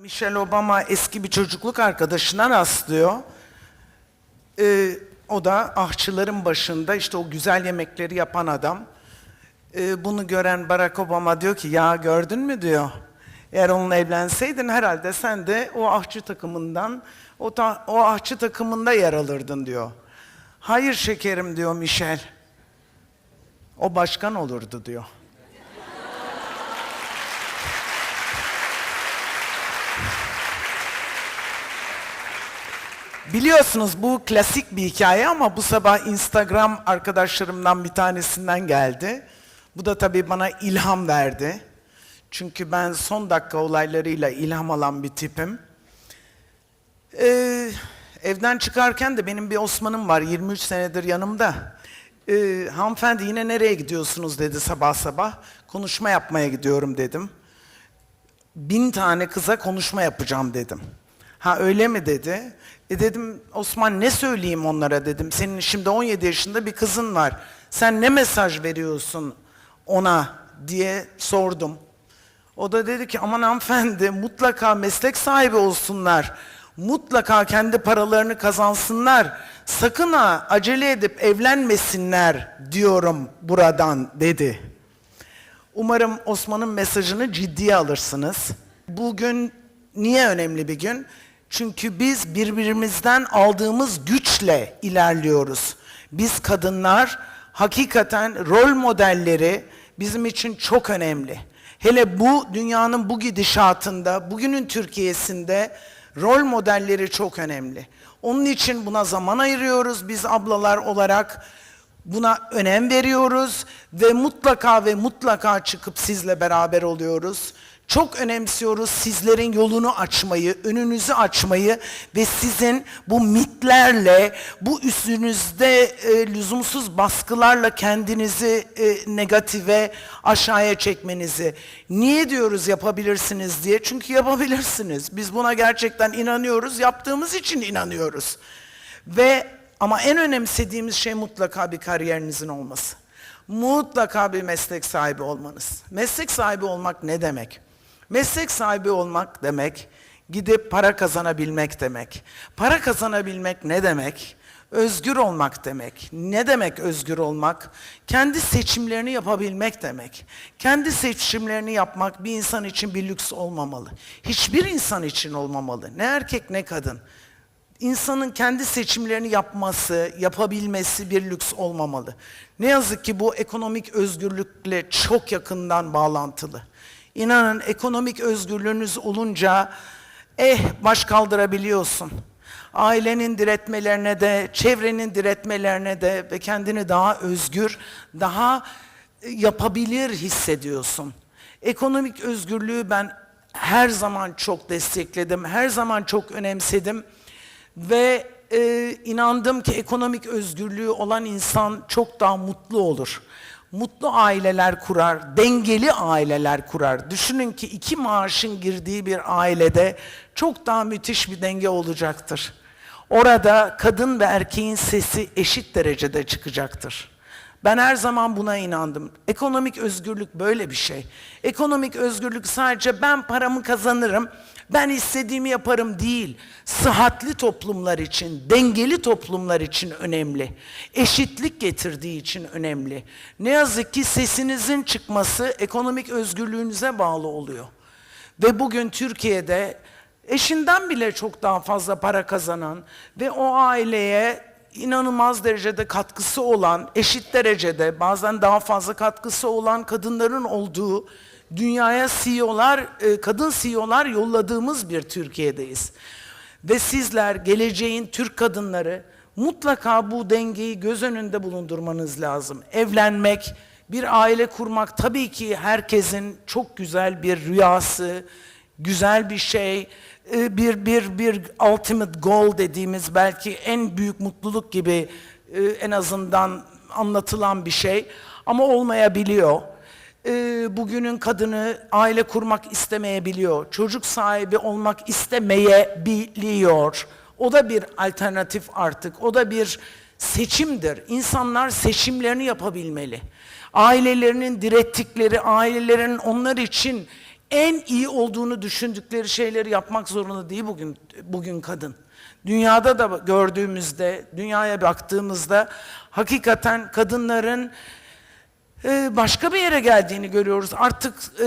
Michelle Obama eski bir çocukluk arkadaşına rastlıyor. Ee, o da ahçıların başında işte o güzel yemekleri yapan adam. Ee, bunu gören Barack Obama diyor ki ya gördün mü diyor. Eğer onunla evlenseydin herhalde sen de o ahçı takımından o, ta- o ahçı takımında yer alırdın diyor. Hayır şekerim diyor Michelle. O başkan olurdu diyor. Biliyorsunuz bu klasik bir hikaye ama bu sabah Instagram arkadaşlarımdan bir tanesinden geldi. Bu da tabii bana ilham verdi. Çünkü ben son dakika olaylarıyla ilham alan bir tipim. Ee, evden çıkarken de benim bir Osman'ım var 23 senedir yanımda. Ee, hanımefendi yine nereye gidiyorsunuz dedi sabah sabah. Konuşma yapmaya gidiyorum dedim bin tane kıza konuşma yapacağım dedim. Ha öyle mi dedi. E dedim Osman ne söyleyeyim onlara dedim. Senin şimdi 17 yaşında bir kızın var. Sen ne mesaj veriyorsun ona diye sordum. O da dedi ki aman hanımefendi mutlaka meslek sahibi olsunlar. Mutlaka kendi paralarını kazansınlar. Sakın ha acele edip evlenmesinler diyorum buradan dedi. Umarım Osman'ın mesajını ciddiye alırsınız. Bugün niye önemli bir gün? Çünkü biz birbirimizden aldığımız güçle ilerliyoruz. Biz kadınlar hakikaten rol modelleri bizim için çok önemli. Hele bu dünyanın bu gidişatında, bugünün Türkiye'sinde rol modelleri çok önemli. Onun için buna zaman ayırıyoruz biz ablalar olarak. Buna önem veriyoruz ve mutlaka ve mutlaka çıkıp sizle beraber oluyoruz. Çok önemsiyoruz sizlerin yolunu açmayı, önünüzü açmayı ve sizin bu mitlerle, bu üstünüzde e, lüzumsuz baskılarla kendinizi e, negatife, aşağıya çekmenizi. Niye diyoruz yapabilirsiniz diye? Çünkü yapabilirsiniz. Biz buna gerçekten inanıyoruz, yaptığımız için inanıyoruz. Ve ama en önemsediğimiz şey mutlaka bir kariyerinizin olması. Mutlaka bir meslek sahibi olmanız. Meslek sahibi olmak ne demek? Meslek sahibi olmak demek gidip para kazanabilmek demek. Para kazanabilmek ne demek? Özgür olmak demek. Ne demek özgür olmak? Kendi seçimlerini yapabilmek demek. Kendi seçimlerini yapmak bir insan için bir lüks olmamalı. Hiçbir insan için olmamalı. Ne erkek ne kadın. İnsanın kendi seçimlerini yapması, yapabilmesi bir lüks olmamalı. Ne yazık ki bu ekonomik özgürlükle çok yakından bağlantılı. İnanın ekonomik özgürlüğünüz olunca eh baş kaldırabiliyorsun. Ailenin diretmelerine de, çevrenin diretmelerine de ve kendini daha özgür, daha e, yapabilir hissediyorsun. Ekonomik özgürlüğü ben her zaman çok destekledim, her zaman çok önemsedim. Ve e, inandım ki ekonomik özgürlüğü olan insan çok daha mutlu olur. Mutlu aileler kurar, dengeli aileler kurar. Düşünün ki iki maaşın girdiği bir ailede çok daha müthiş bir denge olacaktır. Orada kadın ve erkeğin sesi eşit derecede çıkacaktır. Ben her zaman buna inandım. Ekonomik özgürlük böyle bir şey. Ekonomik özgürlük sadece ben paramı kazanırım, ben istediğimi yaparım değil. Sıhhatli toplumlar için, dengeli toplumlar için önemli. Eşitlik getirdiği için önemli. Ne yazık ki sesinizin çıkması ekonomik özgürlüğünüze bağlı oluyor. Ve bugün Türkiye'de eşinden bile çok daha fazla para kazanan ve o aileye inanılmaz derecede katkısı olan, eşit derecede bazen daha fazla katkısı olan kadınların olduğu dünyaya CEO'lar, e, kadın CEO'lar yolladığımız bir Türkiye'deyiz. Ve sizler geleceğin Türk kadınları mutlaka bu dengeyi göz önünde bulundurmanız lazım. Evlenmek, bir aile kurmak tabii ki herkesin çok güzel bir rüyası, güzel bir şey, e, bir bir bir ultimate goal dediğimiz belki en büyük mutluluk gibi e, en azından anlatılan bir şey ama olmayabiliyor. E, Bugünün kadını aile kurmak istemeyebiliyor, çocuk sahibi olmak istemeyebiliyor. O da bir alternatif artık, o da bir seçimdir. İnsanlar seçimlerini yapabilmeli. Ailelerinin direttikleri, ailelerin onlar için en iyi olduğunu düşündükleri şeyleri yapmak zorunda değil bugün bugün kadın. Dünyada da gördüğümüzde, dünyaya baktığımızda hakikaten kadınların e, başka bir yere geldiğini görüyoruz. Artık e,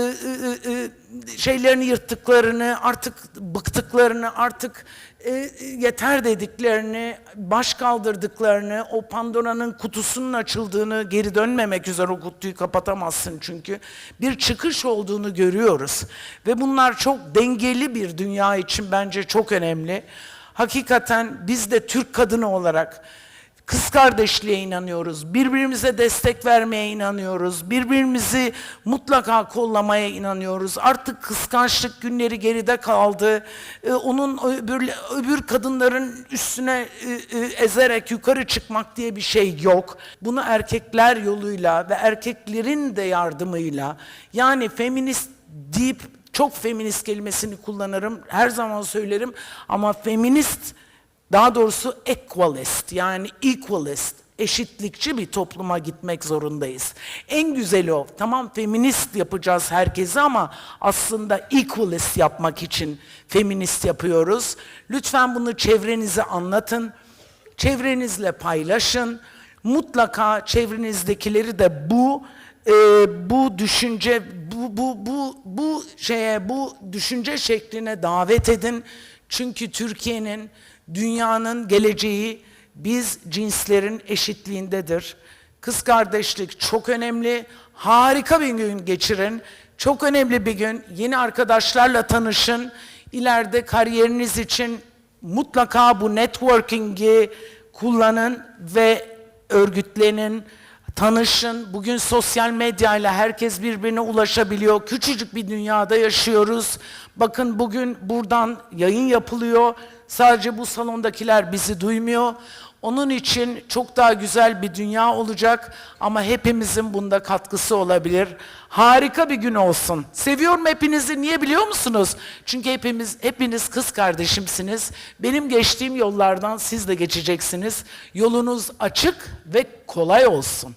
e, şeylerini yırttıklarını, artık bıktıklarını, artık e, yeter dediklerini, baş kaldırdıklarını, o Pandora'nın kutusunun açıldığını, geri dönmemek üzere o kutuyu kapatamazsın çünkü. Bir çıkış olduğunu görüyoruz. Ve bunlar çok dengeli bir dünya için bence çok önemli. Hakikaten biz de Türk kadını olarak Kız kardeşliğe inanıyoruz. Birbirimize destek vermeye inanıyoruz. Birbirimizi mutlaka kollamaya inanıyoruz. Artık kıskançlık günleri geride kaldı. Ee, onun öbür, öbür kadınların üstüne ezerek yukarı çıkmak diye bir şey yok. Bunu erkekler yoluyla ve erkeklerin de yardımıyla yani feminist deyip çok feminist kelimesini kullanırım. Her zaman söylerim ama feminist daha doğrusu equalist yani equalist, eşitlikçi bir topluma gitmek zorundayız. En güzeli o. Tamam feminist yapacağız herkesi ama aslında equalist yapmak için feminist yapıyoruz. Lütfen bunu çevrenize anlatın. Çevrenizle paylaşın. Mutlaka çevrenizdekileri de bu e, bu düşünce bu bu bu bu şeye bu düşünce şekline davet edin. Çünkü Türkiye'nin dünyanın geleceği biz cinslerin eşitliğindedir. Kız kardeşlik çok önemli. Harika bir gün geçirin. Çok önemli bir gün. Yeni arkadaşlarla tanışın. İleride kariyeriniz için mutlaka bu networking'i kullanın ve örgütlenin, tanışın. Bugün sosyal medyayla herkes birbirine ulaşabiliyor. Küçücük bir dünyada yaşıyoruz. Bakın bugün buradan yayın yapılıyor. Sadece bu salondakiler bizi duymuyor. Onun için çok daha güzel bir dünya olacak ama hepimizin bunda katkısı olabilir. Harika bir gün olsun. Seviyorum hepinizi. Niye biliyor musunuz? Çünkü hepimiz hepiniz kız kardeşimsiniz. Benim geçtiğim yollardan siz de geçeceksiniz. Yolunuz açık ve kolay olsun.